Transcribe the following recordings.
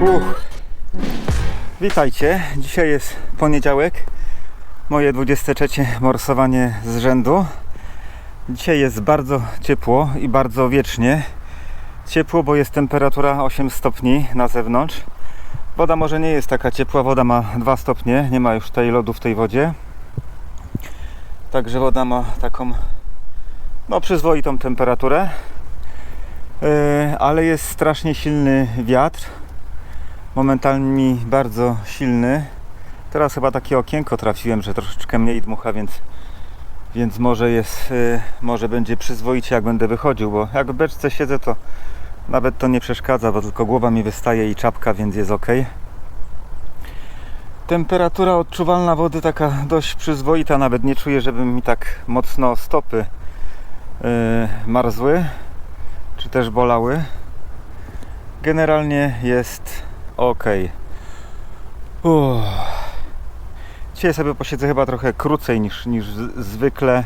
Uch. Witajcie. Dzisiaj jest poniedziałek. Moje 23 morsowanie z rzędu. Dzisiaj jest bardzo ciepło i bardzo wiecznie. Ciepło, bo jest temperatura 8 stopni na zewnątrz. Woda może nie jest taka ciepła, woda ma 2 stopnie, nie ma już tej lodu w tej wodzie. Także woda ma taką no przyzwoitą temperaturę. Yy, ale jest strasznie silny wiatr momentami bardzo silny. Teraz chyba takie okienko trafiłem, że troszeczkę mniej dmucha, więc, więc może jest, y, może będzie przyzwoicie jak będę wychodził, bo jak w beczce siedzę to nawet to nie przeszkadza, bo tylko głowa mi wystaje i czapka, więc jest ok. Temperatura odczuwalna wody taka dość przyzwoita, nawet nie czuję, żeby mi tak mocno stopy y, marzły, czy też bolały. Generalnie jest ok. Uff. Dzisiaj sobie posiedzę chyba trochę krócej niż, niż zwykle.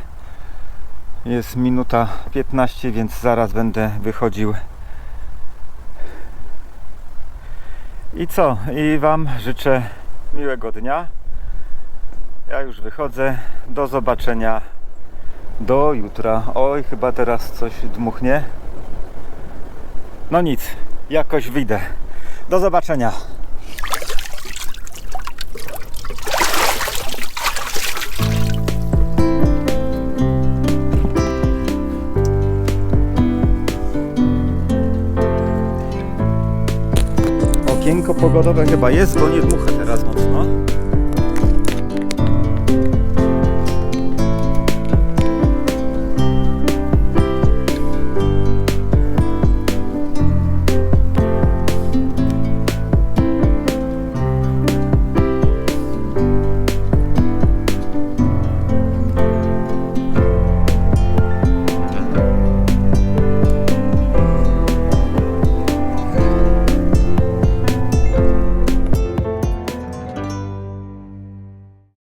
Jest minuta 15, więc zaraz będę wychodził. I co? I Wam życzę miłego dnia. Ja już wychodzę. Do zobaczenia. Do jutra. Oj, chyba teraz coś dmuchnie. No nic, jakoś wyjdę. Do zobaczenia. Okienko pogodowe chyba jest, bo nie dmucha teraz mocno.